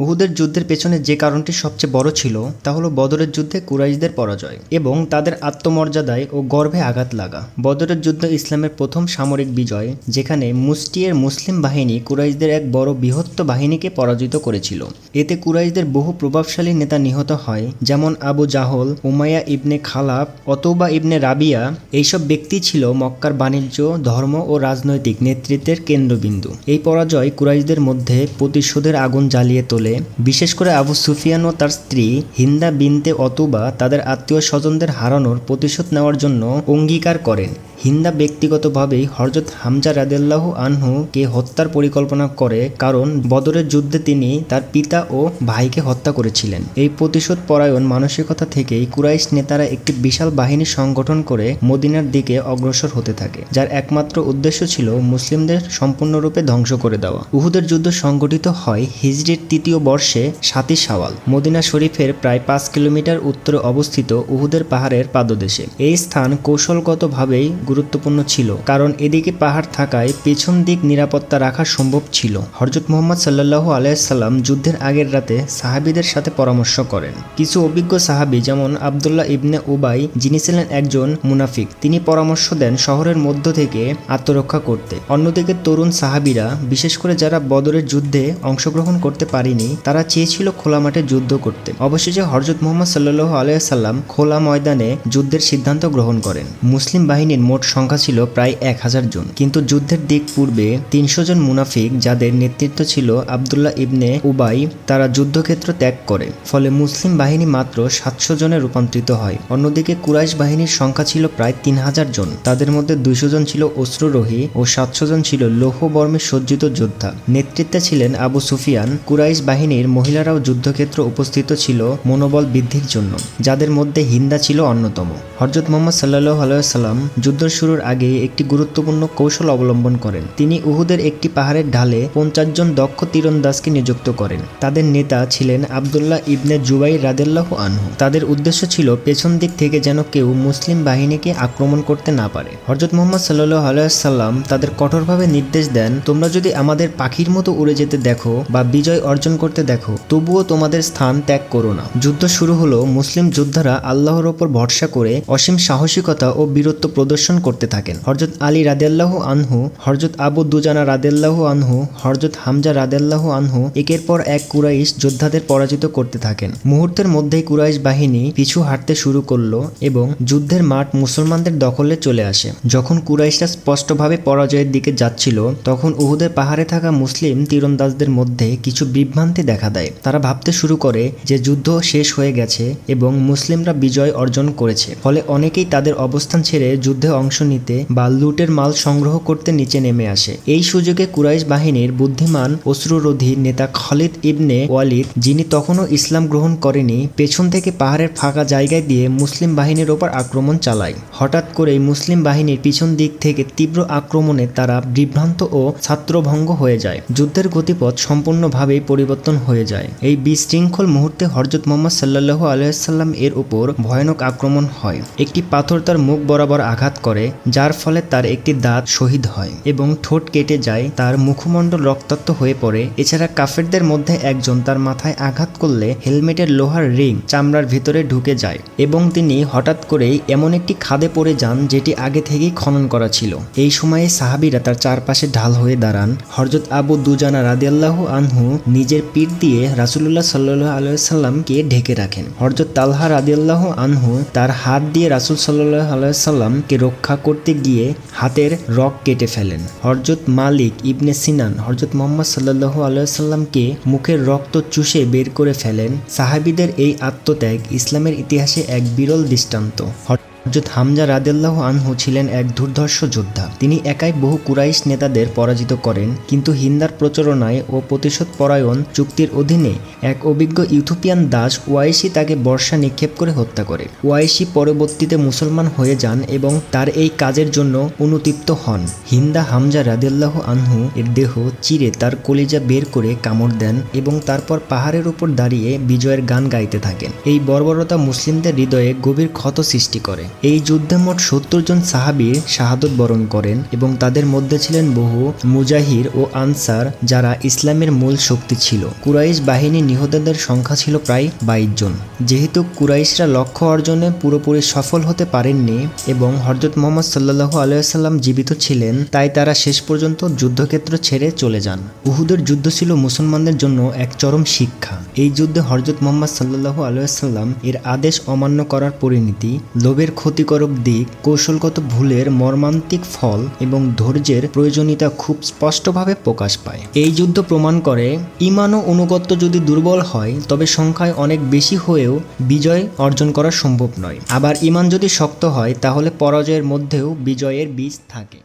উহুদের যুদ্ধের পেছনে যে কারণটি সবচেয়ে বড় ছিল, তা হলো বদরের যুদ্ধে কুরাইশদের পরাজয় এবং তাদের আত্মমর্যাদায় ও গর্ভে আঘাত লাগা। বদরের যুদ্ধ ইসলামের প্রথম সামরিক বিজয়, যেখানে মুস্টিয়ের মুসলিম বাহিনী কুরাইশদের এক বড় বৃহত্ত বাহিনীকে পরাজিত করেছিল। এতে কুরাইশদের বহু প্রভাবশালী নেতা নিহত হয়, যেমন Abu Jahl, Umayyah ibn Khalaf, Utbah ibn Rabiah. এইসব ব্যক্তি ছিল মক্কার বাণিজ্য, ধর্ম ও রাজনৈতিক নেতৃত্বের কেন্দ্রবিন্দু। এই পরাজয় কুরাইশদের মধ্যে প্রতিশোধের আগুন জ্বালিয়ে তোলে। বিশেষ করে আবু সুফিয়ান ও তার স্ত্রী হিন্দা বিনতে অতুবা তাদের আত্মীয় স্বজনদের হারানোর প্রতিশোধ নেওয়ার জন্য অঙ্গীকার করেন হিন্দা ব্যক্তিগতভাবেই হরজত হামজা রাদেল্লাহ আনহুকে হত্যার পরিকল্পনা করে কারণ বদরের যুদ্ধে তিনি তার পিতা ও ভাইকে হত্যা করেছিলেন। এই প্রতিশোধ পরায়ণ মানসিকতা থেকেই কুরাইশ নেতারা একটি বিশাল বাহিনী সংগঠন করে মদিনার দিকে অগ্রসর হতে থাকে, যার একমাত্র উদ্দেশ্য ছিল মুসলিমদের সম্পূর্ণরূপে ধ্বংস করে দেওয়া। উহুদের যুদ্ধ সংগঠিত হয় হিজরির তৃতীয় বর্ষে সাতই সাওয়াল মদিনা শরীফের প্রায় পাঁচ কিলোমিটার উত্তরে অবস্থিত উহুদের পাহাড়ের পাদদেশে। এই স্থান কৌশলগতভাবেই গুরুত্বপূর্ণ ছিল, কারণ এদিকে পাহাড় থাকায় পেছন দিক নিরাপত্তা রাখা সম্ভব ছিল। হরজত মোহাম্মদ সাল্লাহ আলাইসাল্লাম যুদ্ধের আগের রাতে সাহাবিদের সাথে পরামর্শ করেন। কিছু অভিজ্ঞ সাহাবি যেমন আবদুল্লাহ ইবনে ওবাই যিনি ছিলেন একজন মুনাফিক, তিনি পরামর্শ দেন শহরের মধ্য থেকে আত্মরক্ষা করতে। অন্যদিকে তরুণ সাহাবিরা, বিশেষ করে যারা বদরের যুদ্ধে অংশগ্রহণ করতে পারেনি, তারা চেয়েছিল খোলা মাঠে যুদ্ধ করতে। অবশেষে হরজত মোহাম্মদ সাল্লাহ আলাইসাল্লাম খোলা ময়দানে যুদ্ধের সিদ্ধান্ত গ্রহণ করেন। মুসলিম বাহিনীর মোট সংখ্যা ছিল প্রায় এক হাজার জন। কিন্তু যুদ্ধের দিক পূর্বে তিনশো জন মুনাফিক যাদের নেতৃত্ব ছিল আবদুল্লাহ ইবনে উবাই, তারা যুদ্ধক্ষেত্র ত্যাগ করে, ফলে মুসলিম বাহিনী মাত্র সাতশো জনে রূপান্তরিত হয়। অন্যদিকে কুরাইশ বাহিনীর সংখ্যা ছিল প্রায় তিন হাজার জন। তাদের মধ্যে দুইশো জন ছিল অস্ত্ররোহী ও সাতশো জন ছিল লৌহ বর্মে সজ্জিত যোদ্ধা। নেতৃত্বে ছিলেন আবু সুফিয়ান। কুরাইশ বাহিনীর মহিলারাও যুদ্ধক্ষেত্র উপস্থিত ছিল মনোবল বৃদ্ধির জন্য, যাদের মধ্যে হিন্দা ছিল অন্যতম। হরজত মোহাম্মদ সাল্লাহ আলাইসাল্লাম যুদ্ধ শুরুর আগে একটি গুরুত্বপূর্ণ কৌশল অবলম্বন করেন। তিনি উহুদের একটি পাহাড়ের ঢালে পঞ্চাশ জন দক্ষ তীরন্দাজকে নিযুক্ত করেন। তাদের নেতা ছিলেন আবদুল্লাহ ইবনে জুবাই রাদেল্লাহ আনহু। তাদের উদ্দেশ্য ছিল পেছন দিক থেকে যেন কেউ মুসলিম বাহিনীকে আক্রমণ করতে না পারে। হরজত মোহাম্মদ সাল্লাহ আলাইসাল্লাম তাদের কঠোরভাবে নির্দেশ দেন, তোমরা যদি আমাদের পাখির মতো উড়ে যেতে দেখো বা বিজয় অর্জন করতে দেখো, তবুও তোমাদের স্থান ত্যাগ করো না। যুদ্ধ শুরু হলো মুসলিম যোদ্ধারা আল্লাহর ওপর ভরসা করে অসীম সাহসিকতা ও বীরত্ব প্রদর্শন করতে থাকেন। হরজত আলী রাদেল্লাহ আনহু হরজত আবু দুজানা রাদেল্লাহ আনহু হরজত হামজা রাদেল্লাহ আনহু একের পর এক কুরাইশ যোদ্ধাদের পরাজিত করতে থাকেন। মুহূর্তের মধ্যেই কুরাইশ বাহিনী পিছু হাঁটতে শুরু করল এবং যুদ্ধের মাঠ মুসলমানদের দখলে চলে আসে। যখন কুরাইশরা স্পষ্টভাবে পরাজয়ের দিকে যাচ্ছিল, তখন উহুদের পাহাড়ে থাকা মুসলিম তীরন্দাজদের মধ্যে কিছু বিভ্রান্তি দেখা দেয়। তারা ভাবতে শুরু করে যে যুদ্ধ শেষ হয়ে গেছে এবং মুসলিমরা বিজয় অর্জন করেছে। ফলে অনেকেই তাদের অবস্থান ছেড়ে যুদ্ধে অংশ নিতে বা লুটের মাল সংগ্রহ করতে নিচে নেমে আসে। এই সুযোগে কুরাইশ বাহিনীর বুদ্ধিমান অশ্রুরোধী নেতা খালিদ ইবনে ওয়ালিদ, যিনি তখনও ইসলাম গ্রহণ করেনি, পেছন থেকে পাহাড়ের ফাঁকা জায়গায় দিয়ে মুসলিম বাহিনীর ওপর আক্রমণ চালায়। হঠাৎ করেই মুসলিম বাহিনীর পিছন দিক থেকে তীব্র আক্রমণে তারা বিভ্রান্ত ও ছাত্রভঙ্গ হয়ে যায়। যুদ্ধের গতিপথ সম্পূর্ণভাবেই পরিবর্তন হয়ে যায়। এই বিশৃঙ্খল মুহূর্তে হরজত মোহাম্মদ সাল্লাহ আলাইসাল্লাম এর উপর ভয়ানক আক্রমণ হয়। একটি পাথর তার মুখ বরাবর আঘাত করে। যার ফলে তার একটি দাঁত শহীদ হয় এবং ঠোঁট কেটে যায়। তার মুখমণ্ডল রক্তাক্ত হয়ে পড়ে। এছাড়া কাফেরদের মধ্যে একজন তার মাথায় আঘাত করলে হেলমেটের লোহার রিং চামড়ার ভিতরে ঢুকে যায় এবং তিনি হঠাৎ করেই এমন একটি খাদে পড়ে যান যেটি আগে থেকেই খনন করা ছিল। এই সময়ে সাহাবিরা তার চারপাশে ঢাল হয়ে দাঁড়ান। হরজত আবু দুজানা রাদিয়াল্লাহু আনহু নিজের পিঠ দিয়ে রাসুলুল্লাহ সাল্লাহ আলাইসাল্লামকে ঢেকে রাখেন। হরজত তালহা রাদিয়াল্লাহ আনহু তার হাত দিয়ে রাসুল সাল্লাহ আলাইসাল্লামকে রক্ষা করতে গিয়ে হাতের রক কেটে ফেলেন। হরজত মালিক ইবনে সিনান হরজত মোহাম্মদ সাল্লাহ আলাইসাল্লামকে মুখের রক্ত চুষে বের করে ফেলেন। সাহাবিদের এই আত্মত্যাগ ইসলামের ইতিহাসে এক বিরল দৃষ্টান্ত। হজরত হামজা রাদেল্লাহ আনহু ছিলেন এক দুর্ধর্ষ যোদ্ধা। তিনি একাই বহু কুরাইশ নেতাদের পরাজিত করেন, কিন্তু হিন্দার প্রচারণায় ও প্রতিশোধ পরায়ণ চুক্তির অধীনে এক অভিজ্ঞ ইউথোপিয়ান দাস ওয়াইশি তাকে বর্ষা নিক্ষেপ করে হত্যা করে। ওয়াইশি পরবর্তীতে মুসলমান হয়ে যান এবং তার এই কাজের জন্য অনুতৃপ্ত হন। হিন্দা হামজা রাদেল্লাহ আনহু এর দেহ চিরে তার কলিজা বের করে কামড় দেন এবং তারপর পাহাড়ের উপর দাঁড়িয়ে বিজয়ের গান গাইতে থাকেন। এই বর্বরতা মুসলিমদের হৃদয়ে গভীর ক্ষত সৃষ্টি করে। এই যুদ্ধে মোট সত্তর জন সাহাবীর শাহাদত বরণ করেন এবং তাদের মধ্যে ছিলেন বহু মুজাহির ও আনসার যারা ইসলামের মূল শক্তি ছিল। কুরাইশ বাহিনী নিহতদের সংখ্যা ছিল প্রায় বাইশ জন। যেহেতু কুরাইশরা লক্ষ্য অর্জনে পুরোপুরি সফল হতে পারেননি এবং হরজত মোহাম্মদ সাল্লাহ আলাইসাল্লাম জীবিত ছিলেন, তাই তারা শেষ পর্যন্ত যুদ্ধক্ষেত্র ছেড়ে চলে যান। উহুদের যুদ্ধ ছিল মুসলমানদের জন্য এক চরম শিক্ষা। এই যুদ্ধে হরজত মোহাম্মদ সাল্লাহ আলাইসাল্লাম এর আদেশ অমান্য করার পরিণতি, লোভের ক্ষতিকারক দিক, কৌশলগত ভুলের মর্মান্তিক ফল এবং ধৈর্যের প্রয়োজনীয়তা খুব স্পষ্টভাবে প্রকাশ পায়। এই যুদ্ধ প্রমাণ করে ইমান ও অনুগত্য যদি দুর্বল হয়, তবে সংখ্যায় অনেক বেশি হয়েও বিজয় অর্জন করা সম্ভব নয়। আবার ইমান যদি শক্ত হয়, তাহলে পরাজয়ের মধ্যেও বিজয়ের বীজ থাকে।